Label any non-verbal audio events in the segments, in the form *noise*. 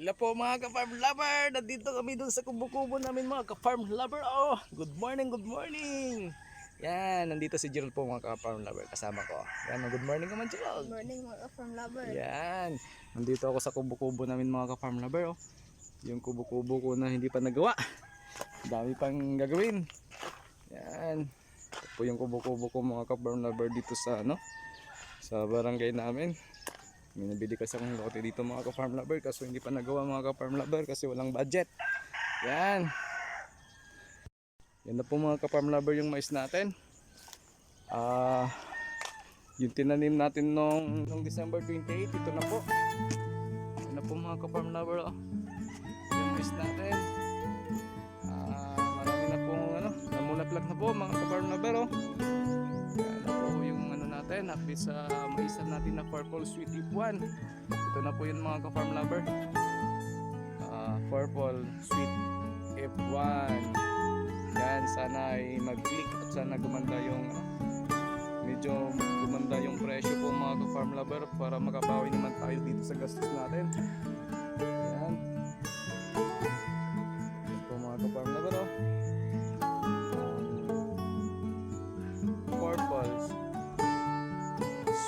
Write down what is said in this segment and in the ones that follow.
Hello po mga ka-farm lover! Nandito kami dun sa kubo-kubo namin mga ka-farm lover. Oh, good morning, good morning! Yan, nandito si Gerald po mga ka-farm lover kasama ko. Yan, good morning naman Gerald. Good morning mga farm lover. Yan, nandito ako sa kubo-kubo namin mga ka-farm lover. Oh. Yung kubo-kubo ko na hindi pa nagawa. Dami pang gagawin. Yan. Ito po yung kubo-kubo ko mga ka-farm lover dito sa ano sa barangay namin. May nabili kasi akong lote dito mga ka-farm lover kaso hindi pa nagawa mga ka-farm lover kasi walang budget. Yan. Yan na po mga ka-farm lover yung mais natin. Ah, yung tinanim natin nung, nung December 28, ito na po. Ito na po mga ka-farm lover. Oh. Yung mais natin. Ah, marami na pong ano, namulaplag na po mga ka-farm lover. Oh. Natin, happy sa maisan natin na purple sweet 1. Ito na po yun mga ka-farm lover. Ah, purple sweet F1. Yan, sana ay mag-click at sana gumanda yung ano, medyo gumanda yung presyo po mga ka-farm lover para makabawi naman tayo dito sa gastos natin.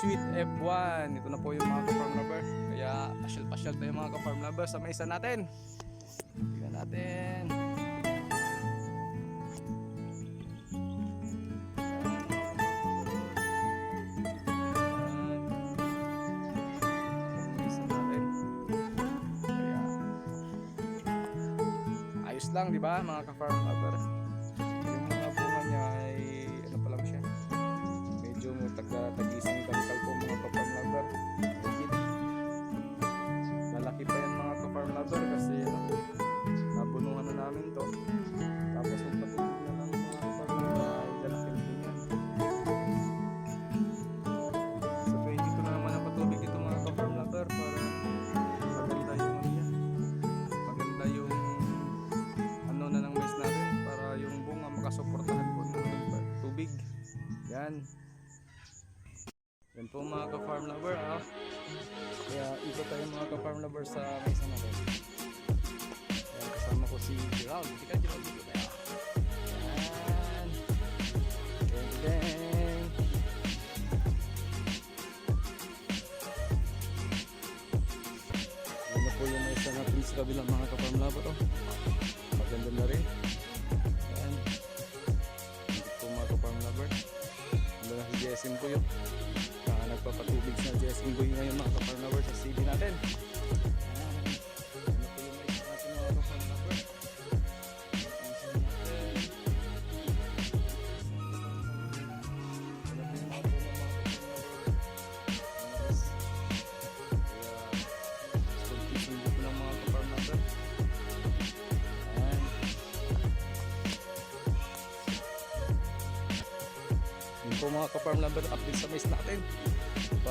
Sweet F1. Ito na po yung mga ka-farm lover. Kaya pasyal-pasyal tayo mga ka-farm lover sa mesa natin. Tingnan natin. Lang, di ba, mga ka-farm ka-farm lover ah. Kaya ikot tayo mga ka-farm lover sa mais natin. Yan, kasama ko si Gerald. Hindi ka Gerald dito tayo. Yan. Deng deng. Yan na po yung mais natin sa kabilang mga ka-farm lover oh. JSM Boy ngayon mga ka-farm lover sa CD natin.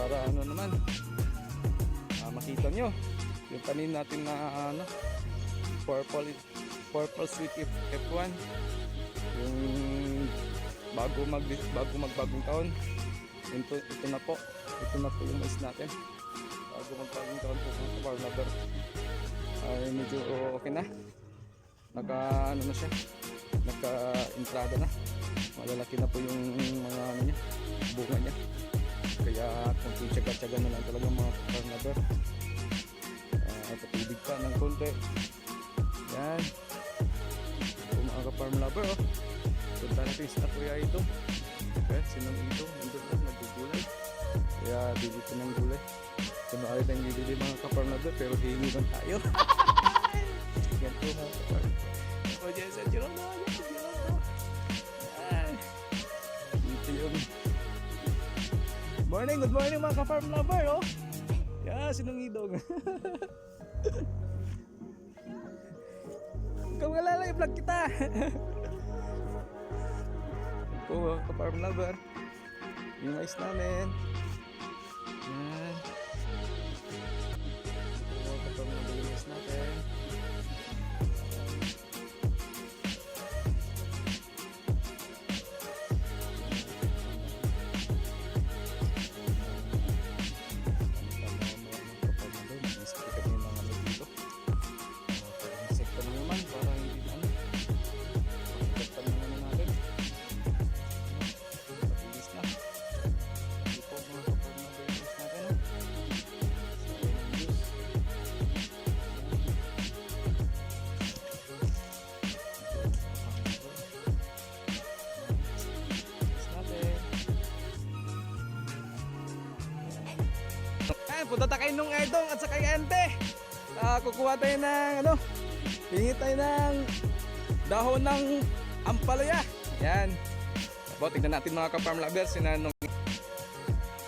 Para ano naman ah, makita nyo yung tanim natin na ano purple purple sweet F- F1 yung bago mag bago magbagong taon. Ito, ito na po ito na po yung mais natin. Bago magbagong taon po ka-farm lumber ay medyo okay na. Naka ano na siya naka entrada na. Malalaki na po yung mga ano niya bunga niya kaya kung tiyatsaga na lang talaga mga carnador uh, patubig pa ng konti. Yan. Kung mga ka-farm lover oh. Punta natin sa kuya ito. Okay, sinong ito? Nandun lang nagugulay. Kaya bili ko ng gulay. Kumakalit ang bibili mga ka-farm lover pero hihingi lang tayo. *laughs* Yan po mga ka-farm o dyan sa Jerome dyan sa Jerome Yan. Dito yung Morning, good morning mga ka-farm lover oh. Yeah, sinungidong *laughs* Ikaw nga lalay, vlog kita. *laughs* Mga ka-farm lover. Yung mais namin punta kay Nung Edong at sa kay Ente. Ah, kukuha tayo ng ano, hingi tayo ng dahon ng ampalaya. Yan. Po, tignan natin mga ka-farm lovers, sinanong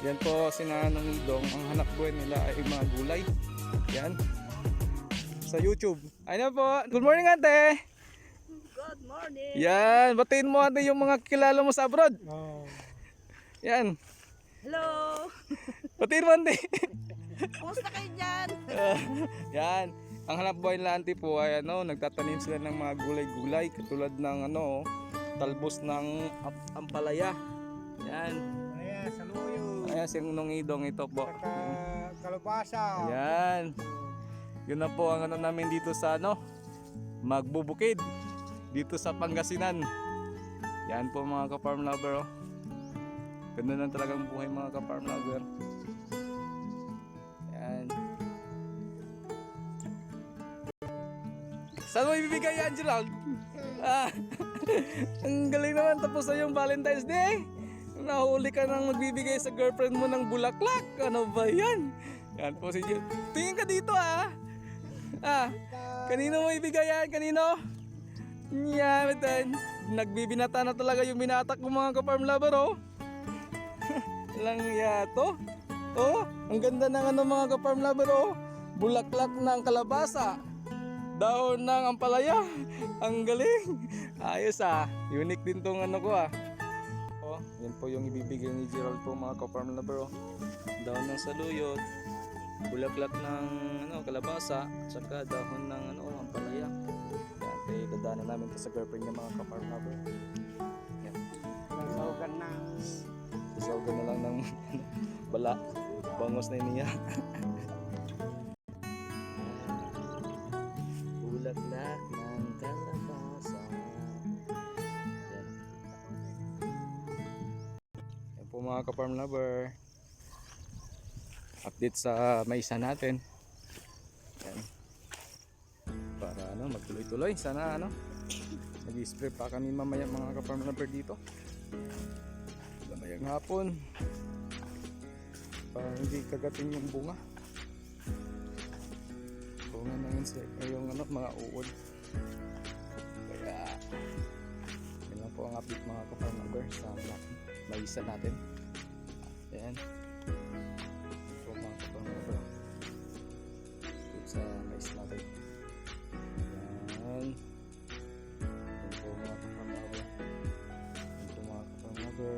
yan po sinanong idong ang hanap buhay nila ay mga gulay. Yan. Sa YouTube. Ayun po. Good morning ate. Good morning. Yan. Batiin mo ate yung mga kilala mo sa abroad. Yan. Hello. Batiin mo ate. *laughs* Kumusta kayo dyan? *laughs* Yan. Ang hanap buhay nila auntie po ay ano, nagtatanim sila ng mga gulay-gulay katulad ng ano, talbos ng ap- ampalaya. Yan. Ayan, saluyo. Ayan si Nung Idong ito po. Saka kalabasa. Yan. Yun na po ang ano namin dito sa ano, magbubukid. Dito sa Pangasinan. Yan po mga ka-farm lover. Oh. Ganda na talagang buhay mga ka-farm lover. Saan mo ibibigay yan, Gerald? Ah, *laughs* ang galing naman tapos na yung Valentine's Day. Nahuli ka nang magbibigay sa girlfriend mo ng bulaklak. Ano ba yan? Yan po si Jill. Tingin ka dito ah. Ah, kanino mo ibigay yan? Kanino? Yan, yeah, Nagbibinata na talaga yung binatak ko mga ka-farm lover oh. *laughs* Lang yato. Oh, ang ganda ng ano mga ka-farm lover oh. Bulaklak ng kalabasa. Dahon ng ampalaya. Ang galing. Ayos ah. Unique din tong ano ko ah. Oh, yan po yung ibibigay ni Gerald po mga ka-farm lover oh. Dahon ng saluyot. Bulaklak ng ano, kalabasa. Tsaka dahon ng ano, ampalaya. Yan, kaya dadaanan namin to sa girlfriend niya mga ka-farm lover. Yan. Nasawagan na. Sasawagan na lang ng *laughs* bala. Bangos na niya. Mga ka-farm lover. Update sa maisa natin. Yan. Para ano, magtuloy-tuloy. Sana ano, mag-spray pa kami mamaya mga ka-farm lover dito. Mamayang hapon. Para hindi kagatin yung bunga. Bunga na yun yung ano, mga uod. Kaya, yun lang po ang update mga ka-farm number sa maisa natin. Ayan. So mga ka-farm number. Dito sa mais natin. Ayan. Ayan po mga number. Ayan po mga number.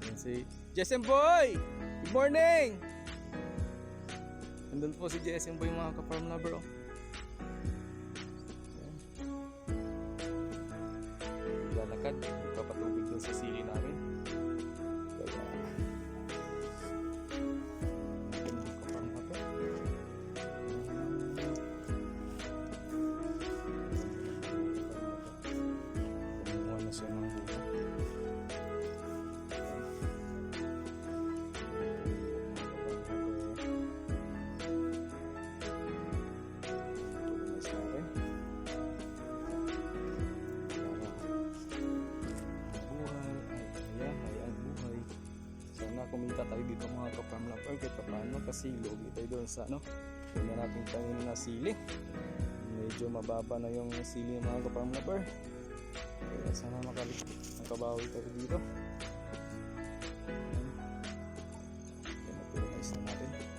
Ayan. Si Jason Boy! Good morning! Nandun po si Jason Boy mga ka-farm lover oh. Lalakad, papatubig dun sa sili kumita tayo dito mga ka-farm lover kahit paano kasi lugi tayo doon sa ano. Na natin tayo na sili. Medyo mababa na yung sili mga ka-farm lover. Kaya sana makabawi tayo dito. Ayan. Yan na po yung mais na natin.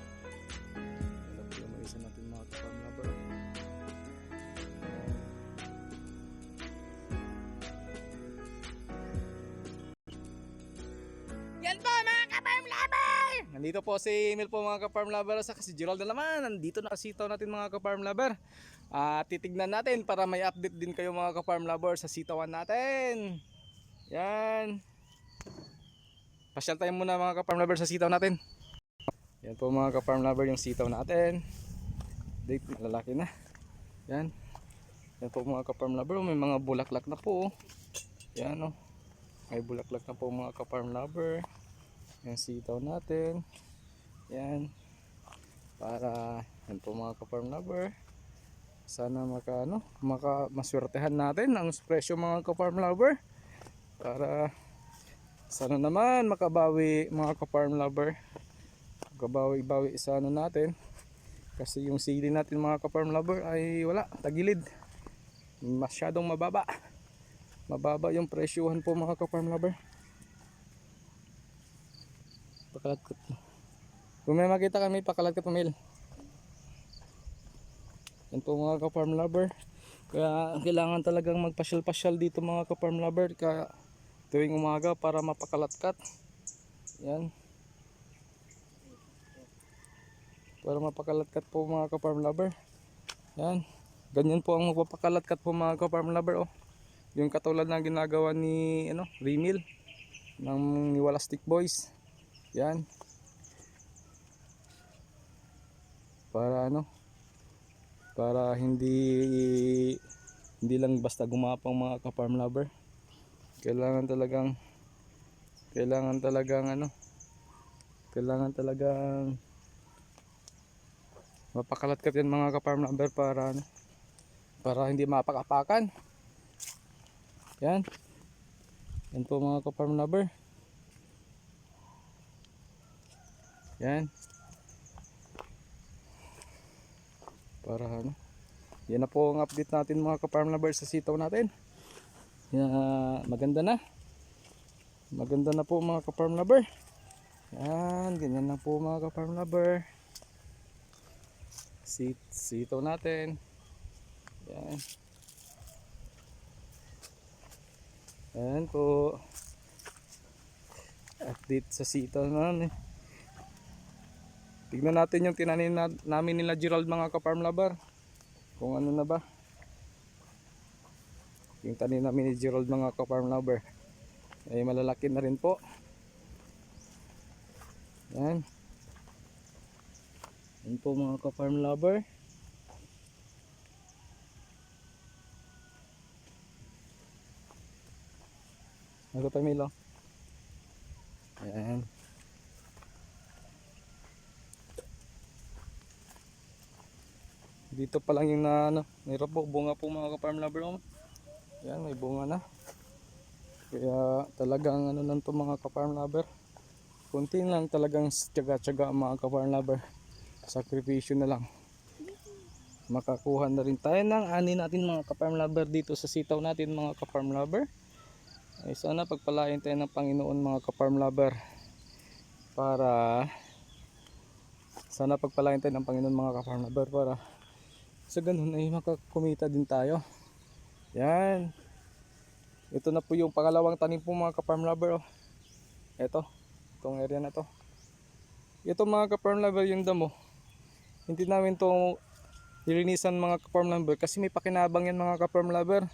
Nandito po si Emil po mga ka-farm lover sa si Gerald na naman. Nandito na sitaw natin mga ka-farm lover. Ah, titignan natin para may update din kayo mga ka-farm lover sa sitawan natin. Yan. Pasyal tayo muna mga ka-farm lover sa sitaw natin. Yan po mga ka-farm lover yung sitaw natin. Date, lalaki na. Yan. Yan po mga ka-farm lover, may mga bulaklak na po. oh. Yan oh. May bulaklak na po mga ka-farm lover. Yan sitaw natin. Yan. Para yan po mga ka-farm lover. Sana maka ano, maka maswertehan natin ang presyo mga ka-farm lover. Para sana naman makabawi mga ka-farm lover Kabawi-bawi sa ano natin. Kasi yung sili natin mga ka-farm lover ay wala, tagilid. Masyadong mababa. Mababa yung presyuhan po mga ka-farm lover. Pakalat Kung may makita kami, pakalat ka pamil. Yan po mga ka-farm lover. Kaya kailangan talagang magpasyal-pasyal dito mga ka-farm lover. Kaya tuwing umaga para mapakalatkat. Yan. Para mapakalatkat po mga ka-farm lover. Yan. Ganyan po ang magpapakalatkat po mga ka-farm lover. Oh. Yung katulad ng ginagawa ni ano, Remil ng ni Walastic Boys. Yan. Para ano? Para hindi hindi lang basta gumapang mga ka-farm lover. Kailangan talagang kailangan talagang ano? Kailangan talagang mapakalatkat yan mga ka-farm lover para ano? Para hindi mapakapakan. Yan. Yan po mga ka-farm lover. Yan. Para ano. Yan na po ang update natin mga ka-farm lovers sa sitaw natin. Yan, ah, maganda na. Maganda na po mga ka-farm lover. Yan, ganyan na po mga ka-farm lover. Sit sitaw natin. Yan. Yan po. Update sa sitaw namin. Tignan natin yung tinanim na, namin nila Gerald mga ka-farm lover. Kung ano na ba. Yung tanim namin ni Gerald mga ka-farm lover. Ay malalaki na rin po. Yan. Yan po mga ka-farm lover. Ano tayo Milo? Ayan. Dito pa lang yung na ano, mayroon po bunga po mga ka-farm lover. Oh. Yan, may bunga na. Kaya talagang ano lang to mga ka-farm lover. Kunti lang talagang tiyaga-tiyaga mga ka-farm lover. Sakripisyo na lang. Makakuha na rin tayo ng ani natin mga ka-farm lover dito sa sitaw natin mga ka-farm lover. Ay sana pagpalain tayo ng Panginoon mga ka-farm lover. Para sana pagpalain tayo ng Panginoon mga ka-farm lover para sa ganun ay makakumita din tayo. Yan. Ito na po yung pangalawang tanim po mga ka-farm lover. Oh. Ito. Itong area na to. Ito mga ka-farm lover yung damo. Hindi namin to nilinisan mga ka-farm lover kasi may pakinabang yan mga ka-farm lover.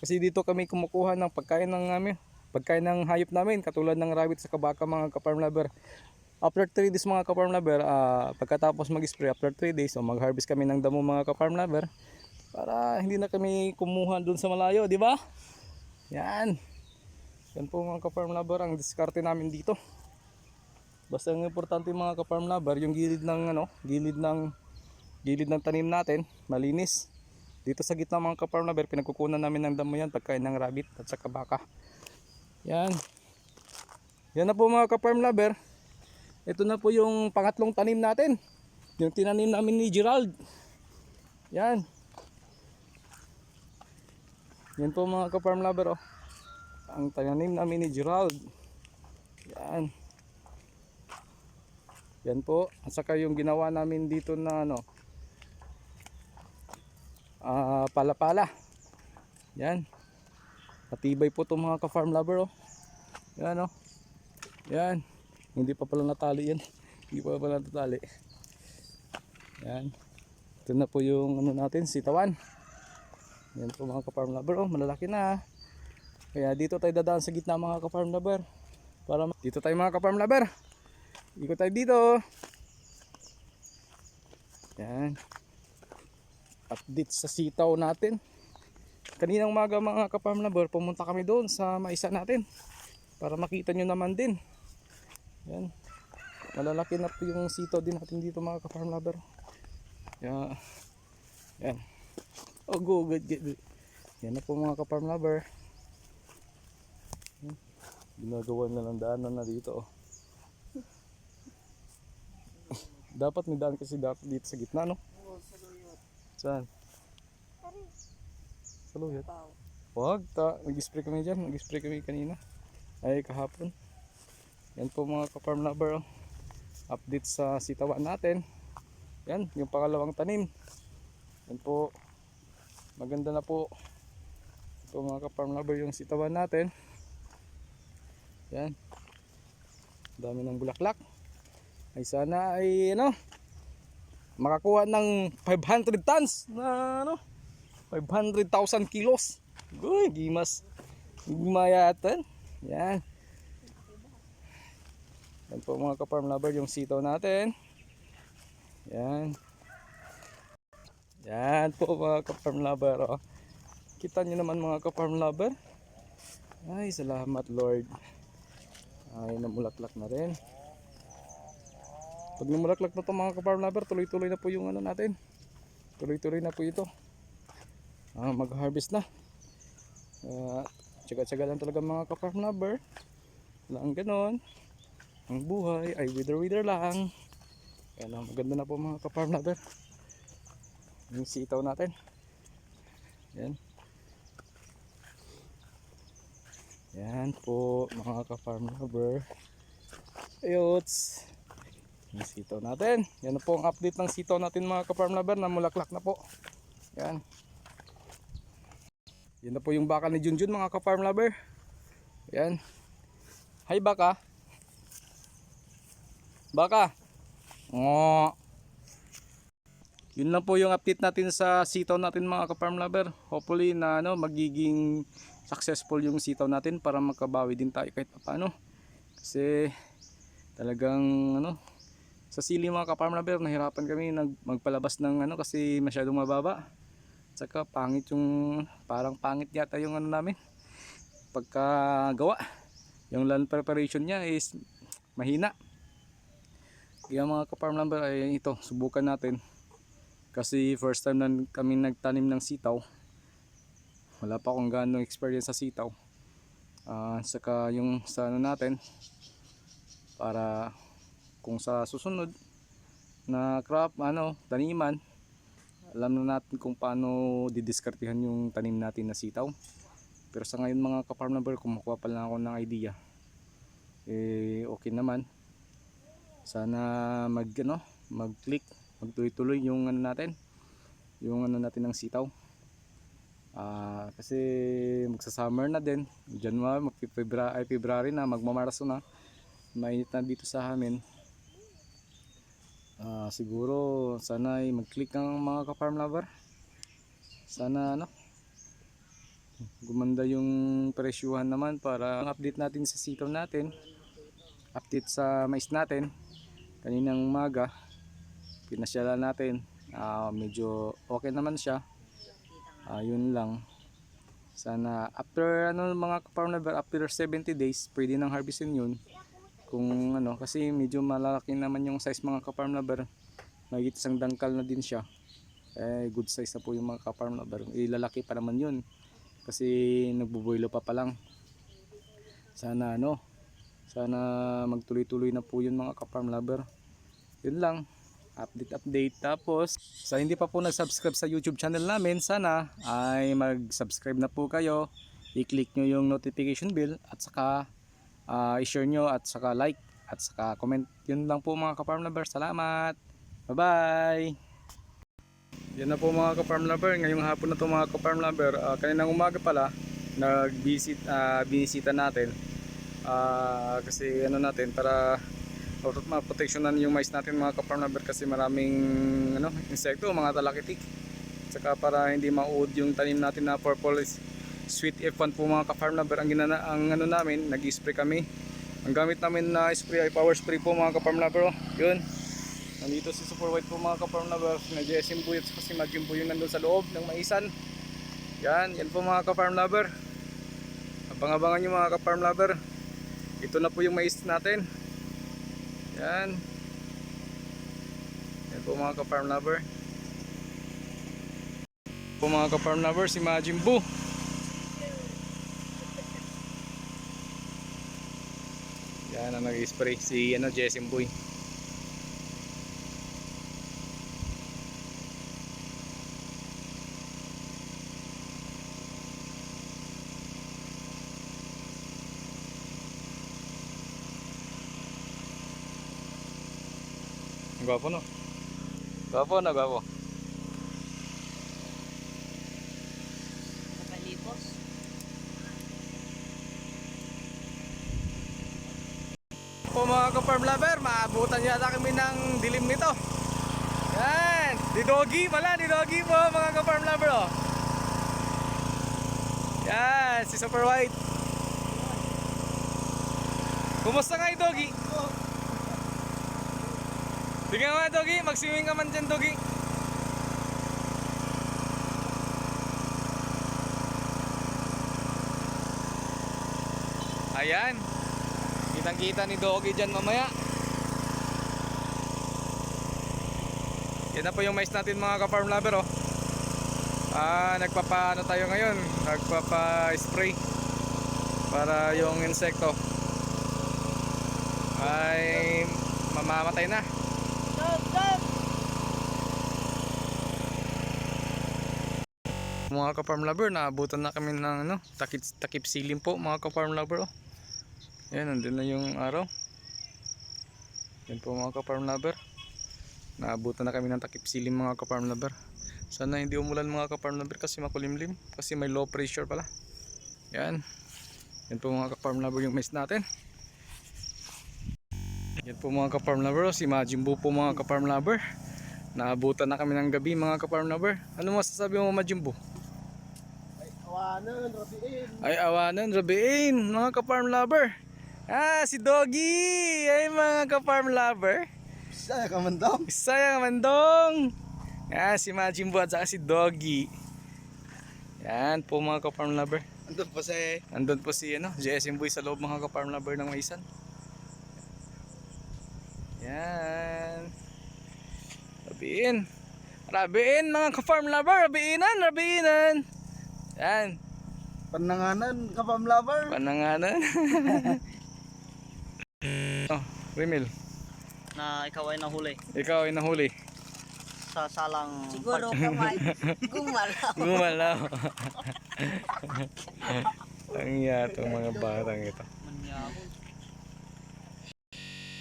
Kasi dito kami kumukuha ng pagkain ng namin. Pagkain ng hayop namin katulad ng rabbit sa kabaka mga ka-farm lover. After 3 days mga ka-farm lover, ah, pagkatapos mag-spray after 3 days, so mag-harvest kami ng damo mga ka-farm lover para hindi na kami kumuha doon sa malayo, di ba? Yan. Yan po mga ka-farm lover ang diskarte namin dito. Basta ang importante mga ka-farm lover, yung gilid ng ano, gilid ng gilid ng tanim natin, malinis. Dito sa gitna mga ka-farm lover, pinagkukunan namin ng damo yan pagkain ng rabbit at saka baka. Yan. Yan na po mga ka-farm lover. Ito na po yung pangatlong tanim natin. Yung tinanim namin ni Gerald. Yan. Yan po mga ka-farm lover oh. Ang tanim namin ni Gerald. Yan. Yan po. At saka yung ginawa namin dito na ano. Ah, pala-pala. Yan. Matibay po itong mga ka-farm lover oh. Yan oh. Yan. Hindi pa pala natali yan. *laughs* Hindi pa pala natali. Yan. Ito na po yung ano natin, sitawan. Yan po mga ka-farm lover. Oh, malalaki na. Kaya dito tayo dadaan sa gitna mga ka-farm lover. Para dito tayo mga ka-farm lover. Ikot tayo dito. Yan. Update sa sitaw natin. Kaninang umaga mga ka-farm lover, pumunta kami doon sa maisa natin. Para makita nyo naman din. Yan. Malalaki na po yung sitaw din natin dito mga ka-farm lover. Yan. Yan. Oh, go, good, good, good. Yan na po mga ka-farm lover. Yan. Ginagawa na ng daanan na dito. Oh. Dapat may daan kasi dapat dito sa gitna, no? Saan? Sa luyot. Wow. Wag, ta, nag-spray kami dyan. Nag-spray kami kanina. Ay, kahapon. Yan po mga ka-farm lover. Oh. Update sa sitawan natin. Yan, yung pangalawang tanim. Yan po. Maganda na po. Ito mga ka-farm lover yung sitawan natin. Yan. Dami ng bulaklak. Ay sana ay ano makakuha ng 500 tons na ano 500,000 kilos. Uy, gimas. Gimayatan. Yan. Yan po mga ka-farm lover yung sitaw natin. Yan. Yan po mga ka-farm lover. Oh. Kita nyo naman mga ka-farm lover. Ay, salamat Lord. Ay, namulaklak na rin. Pag namulaklak na to mga ka-farm lover, tuloy-tuloy na po yung ano natin. Tuloy-tuloy na po ito. Ah, mag-harvest na. Uh, tsaga-tsaga lang talaga mga ka-farm lover. Lang ganon. Ang buhay ay wither-wither lang. Kaya lang maganda na po mga ka-farm lover. Yung sitaw natin. Yan. Yan po mga ka-farm lover. Ayots. Yung sitaw natin. Yan na po ang update ng sitaw natin mga ka-farm lover na mulaklak na po. Yan. Yan na po yung baka ni Junjun mga ka-farm lover. Yan. Hi baka. Baka. Ngo. Yun lang po yung update natin sa sitaw natin mga ka-farm lover. Hopefully na ano magiging successful yung sitaw natin para makabawi din tayo kahit paano. Kasi talagang ano sa sili mga ka-farm lover nahirapan kami nag magpalabas ng ano kasi masyadong mababa. Tsaka pangit yung parang pangit yata yung ano namin pagkagawa. Yung land preparation niya is mahina. Kaya mga ka-farm lumber ay ito, subukan natin. Kasi first time na kami nagtanim ng sitaw. Wala pa akong gaano experience sa sitaw. Ah, saka yung sa ano natin para kung sa susunod na crop ano taniman alam na natin kung paano didiskartihan yung tanim natin na sitaw pero sa ngayon mga ka-farm number kumukuha pa lang ako ng idea eh okay naman sana mag ano mag click magtuloy-tuloy yung ano natin yung ano natin ng sitaw Ah, kasi magsa summer na din January, mag-February, February na magmamarso na mainit na dito sa amin Ah, siguro sana ay mag-click ang mga ka-farm lover. Sana ano gumanda yung presyuhan naman para ang update natin sa sitaw natin. Update sa mais natin. Kaninang umaga pinasyalan natin. Ah, medyo okay naman siya. Ah, yun lang. Sana after ano mga ka-farm lover after 70 days pwede nang harvestin yun kung ano kasi medyo malalaki naman yung size mga ka-farm lover mahigit isang dangkal na din siya eh good size na po yung mga ka-farm lover ilalaki pa naman yun kasi nagbubuelo pa pa lang sana ano sana magtuloy-tuloy na po yun mga ka-farm lover yun lang update update tapos sa hindi pa po nag-subscribe sa YouTube channel namin sana ay mag-subscribe na po kayo i-click nyo yung notification bell at saka ah, i-share nyo at saka like at saka comment. Yun lang po mga ka-farm lover. Salamat. Bye-bye. Yan na po mga ka-farm lover. Ngayong hapon na to mga ka-farm lover. Ah, kaninang umaga pala nag-visit ah, binisita natin. Ah, kasi ano natin para maproteksyonan yung mais natin mga ka-farm lover kasi maraming ano, insekto, mga talakitik. Saka para hindi mauod yung tanim natin na purple sweet F1 po mga ka-farm lover ang, ginana, ang ano namin nag-spray kami. Ang gamit namin na spray ay power spray po mga ka-farm oh. yun. Nandito si super white po mga ka-farm lover na JSM po kasi Majim po yung nandun sa loob ng maisan. Yan yan po mga ka-farm lover abang-abangan nyo mga ka-farm lover ito na po yung mais natin. Yan. Yan po mga ka-farm lover. Po mga ka-farm lover si Majim Boo. Yan ang nag-spray si ano Jessim Boy. Gwapo no? Gwapo na, gwapo. Nakalipos. Po mga ka-farm lover, maabutan yata kami ng dilim nito. Yan, di doggy pala, di doggy po mga ka-farm lover oh. Yan, si Super White. Kumusta nga yung doggy? Sige nga doggy, mag-swimming ka man dyan doggy. Ayan. Kitang kita ni Doggy dyan mamaya. Yan na po yung mais natin mga ka-farm lover oh. Ah, nagpapaano tayo ngayon? Nagpapa-spray para yung insekto ay mamamatay na. Mga ka-farm lover, naabutan na kami ng ano, takip, takip silim po mga ka-farm lover oh. Yan, nandun na yung araw. Yan po mga ka-farm lover. Naabutan na kami ng takip silim mga ka-farm lover. Sana hindi umulan mga ka-farm lover kasi makulimlim. Kasi may low pressure pala. Yan. Yan po mga ka-farm lover yung mais natin. Yan po mga ka-farm lover. oh. Si Majimbo po mga ka-farm lover. Naabutan na kami ng gabi mga ka-farm lover. Ano masasabi mo Majimbo? Awanan, rabiin. Ay awanan, rabiin, mga ka-farm lover. Ah, si Doggy! Ay mga ka-farm lover. Saya ka man daw. Sayang mandong. Ah, si Majimbo at saka si Doggy. Yan po mga ka-farm lover. Andun pa sa Nandun po si ano, JSM Boy sa loob mga ka-farm lover ng Maisan. Yan. Rabiin. Rabiin mga ka-farm lover. Rabiinan, rabiinan. Yan. pananganan ka pam lover. Pananganan. *laughs* oh, Remil, na ikaw ay nahuli ikaw ay nahuli. sa salang Siguro kamay. Gumalaw. Gumalaw. Ang iya itong mga batang ito. Manyabon.